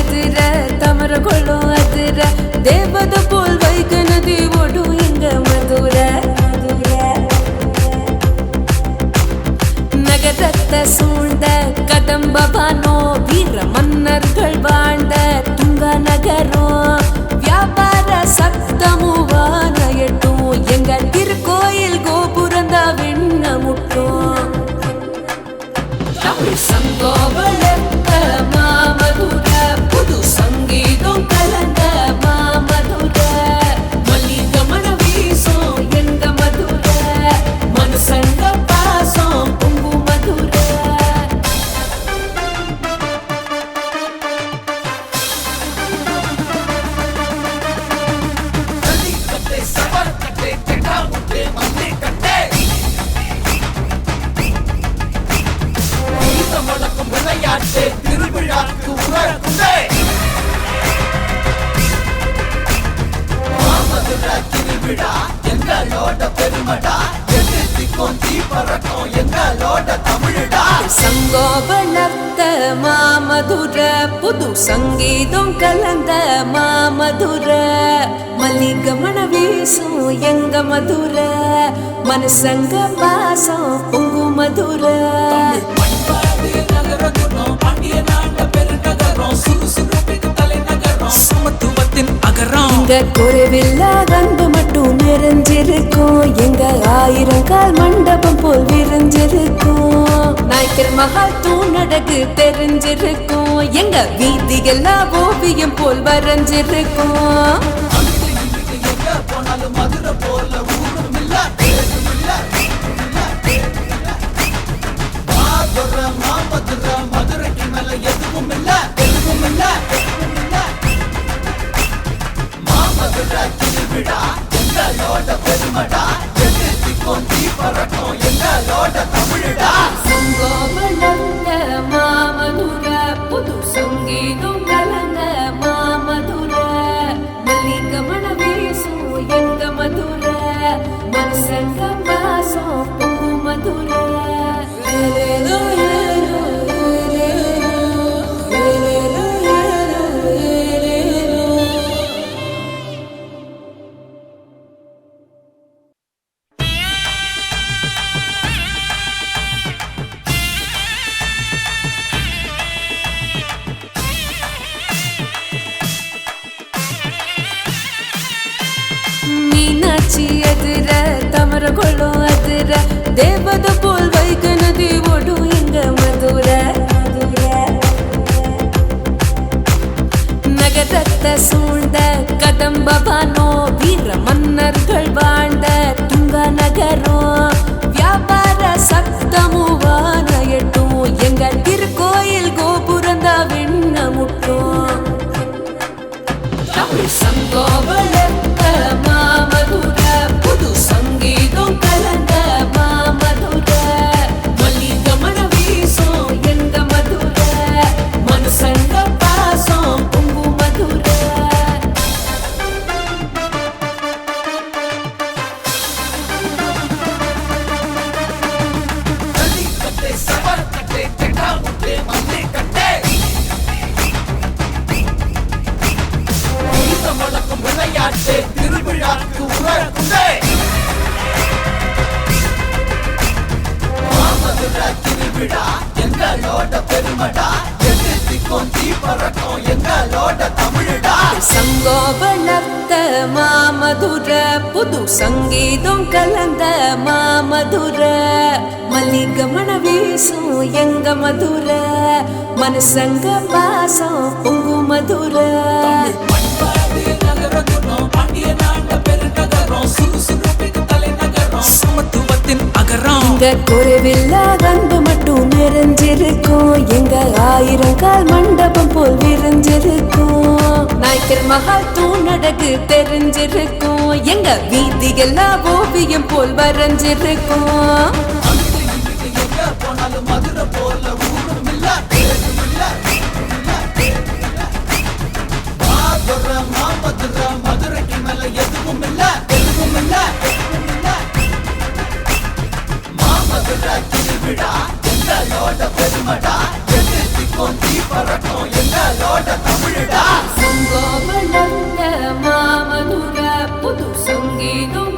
எதிர தமர கொள்ளும் அதிர தேவத போல் வைக்க நதி ஓடும் எங்க மதுர. நகரத்த சூழ்ந்த கதம்பபானோ வீர மன்னர்கள் வாழ்ந்த துங்க நகரம் வியாபார சத்தமுவான திருவிழா எங்களோட பெருமடா. எட்டு திக்கும் தீ பறக்கும் எங்களோட தமிழடா. சங்கோபலத்த மாமதுர புது சங்கீதம் கலந்த மாமதுர. மல்லிக மண வீசும் எங்க மதுர மனசங்க பாசம் பொங்கு மதுர. பாண்டிய நாட பெருநகரம் சுறுசுறுப்புக்கு தலைநகரம். சமத்துவத்தின் அகரம். எங்க குறைவில்லா அன்பு விரிஞ்சிருக்கும் எங்க ஆயிரங்கால் மண்டபம் போல் விரிஞ்சிருக்கும் நாய்க்கர் மகால் தூணடகு தெரிஞ்சிருக்கும். எங்க வீதி வீதிகள்லாம் ஓவியம் போல் வரைஞ்சிருக்கும். எங்களோட தமிழடா சங்கோபலந்த மாமதுர புது சங்கீதம் கலந்த மாமதுர. மல்லிக மண எங்க மதுர மனசங்க மீனாட்சி எதிர தமர கொள்ளும் விளையாட்டு திருவிழாக்கு உறக்குண்டே மாமதுர திருவிழா எங்களோட பெருமடா. எதிர்த்திக்கும் திக்கும் தீ பறக்கும் எங்களோட தமிழடா. சங்கோபலத்த மாமதுர புது சங்கீதம் கலந்த மாமதுர. மல்லிக மண வீசும் எங்க மதுர மனசங்க பாசம் பொங்கு மதுரை எங்க குறைவில்லா அன்பு மட்டும் நிறைஞ்சிருக்கும். எங்க ஆயிரம் கால் மண்டபம் போல் விரிஞ்சிருக்கும். நாய்க்கர் மகால் தூணடகு தெரிஞ்சிருக்கும். எங்க வீதிகள்லாம் ஓவியம் போல் வரைஞ்சிருக்கும். போல திருவிழா திருவிழா எங்களோட பெருமடா எதிர்த்திக்கும் தீ பறக்கும் எங்களோட தமிழடா சங்கோப நல்ல மாமதுர புது சங்கீதம்